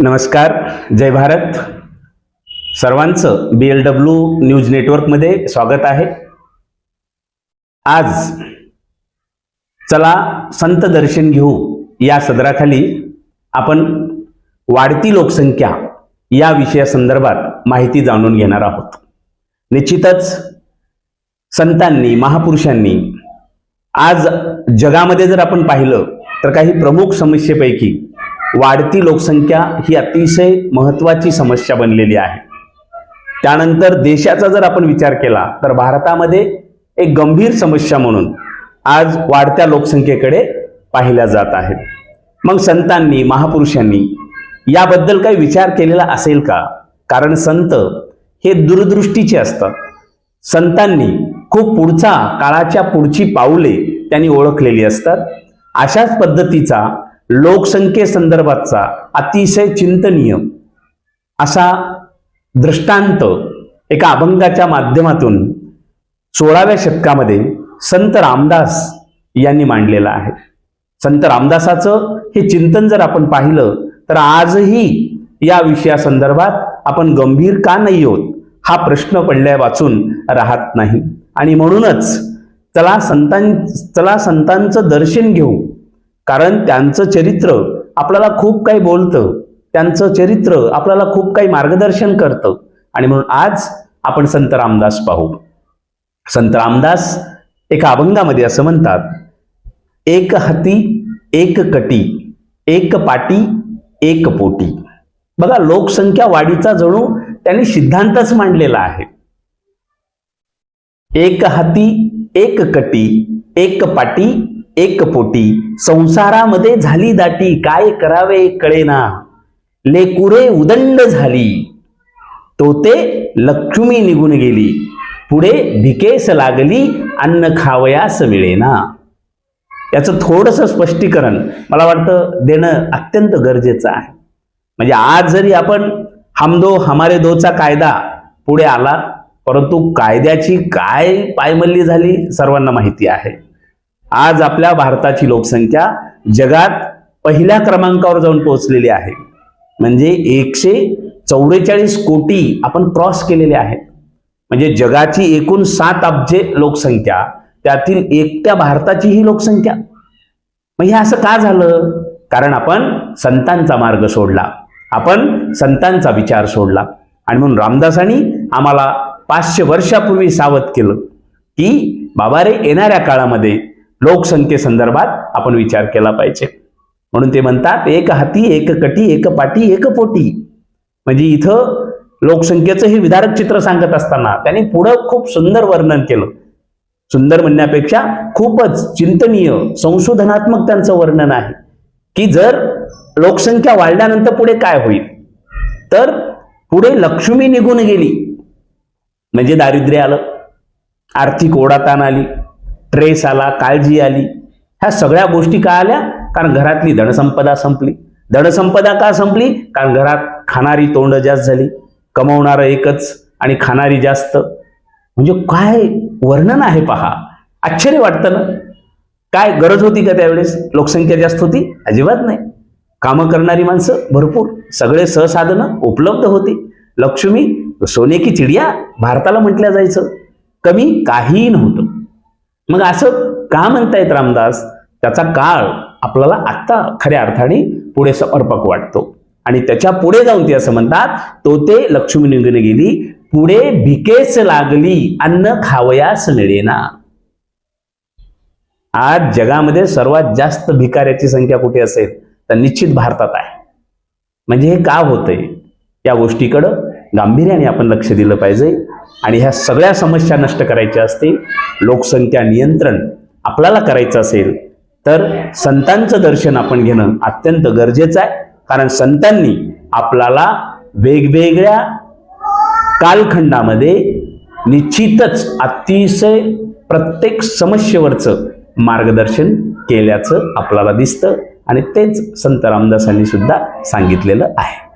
नमस्कार जय भारत. सर्वांचं बी L W news नेटवर्कमध्ये स्वागत आहे. आज चला संत दर्शन घेऊ या सदराखाली आपण वाढती लोकसंख्या या विषयासंदर्भात माहिती जाणून घेणार आहोत. निश्चितच संतांनी महापुरुषांनी आज जगामध्ये जर आपण पाहिलं तर काही प्रमुख समस्येपैकी वाढती लोकसंख्या ही अतिशय महत्वाची समस्या बनलेली आहे. त्यानंतर देशाचा जर आपण विचार केला तर भारतामध्ये एक गंभीर समस्या म्हणून आज वाढत्या लोकसंख्येकडे पाहिल्या जात आहेत. मग संतांनी महापुरुषांनी याबद्दल काही विचार केलेला असेल का? कारण संत हे दूरदृष्टीचे असतात. संतांनी खूप पुढचा काळाच्या पुढची पाऊले त्यांनी ओळखलेली असतात. अशाच पद्धतीचा लोकसंख्येसंदर्भातचा अतिशय चिंतनीय असा दृष्टांत एका अभंगाच्या माध्यमातून सोळाव्या शतकामध्ये संत रामदास यांनी मांडलेला आहे. संत रामदासाचं हे चिंतन जर आपण पाहिलं तर आजही या विषयासंदर्भात आपण गंभीर का नाही होत हा प्रश्न पडल्या वाचून राहत नाही. आणि म्हणूनच चला संतां चला संतांचं दर्शन घेऊ कारण त्यांचं चरित्र आपल्याला खूप काही बोलतं. त्यांचं चरित्र आपल्याला खूप काही मार्गदर्शन करतं. आणि म्हणून आज आपण संत रामदास पाहू. संत रामदास एका अभंगामध्ये असं म्हणतात एक हाती एक कटी एक पाटी एक पोटी. बघा लोकसंख्या वाढीचा जणू त्यांनी सिद्धांतच मांडलेला आहे. एक हाती एक कटी एक पाटी एक पोटी. संसारामध्ये झाली दाटी काय करावे कळेना. लेकुरे उदंड झाली. तो ते लक्ष्मी निघून गेली. पुढे भिकेस लागली अन्न खावयास मिळेना. याचं थोडंसं स्पष्टीकरण मला वाटतं देणं अत्यंत गरजेचं आहे. म्हणजे आज जरी आपण हमदो हमारे दोचा कायदा पुढे आला परंतु कायद्याची काय पायमल्ली झाली सर्वांना माहिती आहे. आज आपल्या भारताची लोकसंख्या जगात पहिल्या क्रमांकावर जाऊन पोहोचलेली आहे. म्हणजे एकशे चौवेचाळीस कोटी आपण क्रॉस केलेले आहेत. म्हणजे जगाची एकूण सात अब्जे लोकसंख्या त्यातील एकट्या भारताची ही लोकसंख्या. मग हे असं का झालं? कारण आपण संतांचा मार्ग सोडला. आपण संतांचा विचार सोडला. आणि म्हणून रामदासांनी आम्हाला पाचशे वर्षापूर्वी सावध केलं की बाबा रे येणाऱ्या काळामध्ये लोकसंख्येसंदर्भात आपण विचार केला पाहिजे. म्हणून ते म्हणतात एक हाती एक कटी एक पाटी एक पोटी. म्हणजे इथं लोकसंख्येचं हे विदारक चित्र सांगत असताना त्यांनी पुढं खूप सुंदर वर्णन केलं. सुंदर म्हणण्यापेक्षा खूपच चिंतनीय संशोधनात्मक त्यांचं वर्णन आहे. की जर लोकसंख्या वाढल्यानंतर पुढे काय होईल? तर पुढे लक्ष्मी निघून गेली. म्हणजे दारिद्र्य आलं. आर्थिक ओढाताण आली. ट्रेस आला काळजी आली. ह्या सगळ्या गोष्टी का आल्या? कारण घरातली धनसंपदा संपली. धनसंपदा का संपली? कारण घरात खाणारी तोंड जास्त झाली. कमवणारं एकच आणि खाणारी जास्त. म्हणजे काय वर्णन आहे पहा. आश्चर्य वाटतं ना? काय गरज होती का त्यावेळेस? लोकसंख्या जास्त होती? अजिबात नाही. कामं करणारी माणसं भरपूर. सगळे सहसाधनं उपलब्ध होती. लक्ष्मी सोने की चिडिया भारताला म्हटल्या जायचं. कमी काहीही नव्हतं. मग असं का म्हणतायत रामदास? त्याचा काळ आपल्याला आत्ता खऱ्या अर्थाने पुढे समर्पक वाटतो. आणि त्याच्या पुढे जाऊन ते असं म्हणतात तो ते लक्ष्मी निघून गेली पुढे भिकेस लागली अन्न खावयास मिळेना. आज जगामध्ये सर्वात जास्त भिकाऱ्याची संख्या कुठे असेल? तर निश्चित भारतात आहे. म्हणजे हे का होतंय? या गोष्टीकडं गांभीर्याने आपण लक्ष दिलं पाहिजे. आणि ह्या सगळ्या समस्या नष्ट करायच्या असतील लोकसंख्या नियंत्रण आपल्याला करायचं असेल तर संतांचं दर्शन आपण घेणं अत्यंत गरजेचं आहे. कारण संतांनी आपल्याला वेगवेगळ्या कालखंडामध्ये निश्चितच अतिशय प्रत्येक समस्येवरचं मार्गदर्शन केल्याचं आपल्याला दिसतं. आणि तेच संत रामदासांनी सुद्धा सांगितलेलं आहे.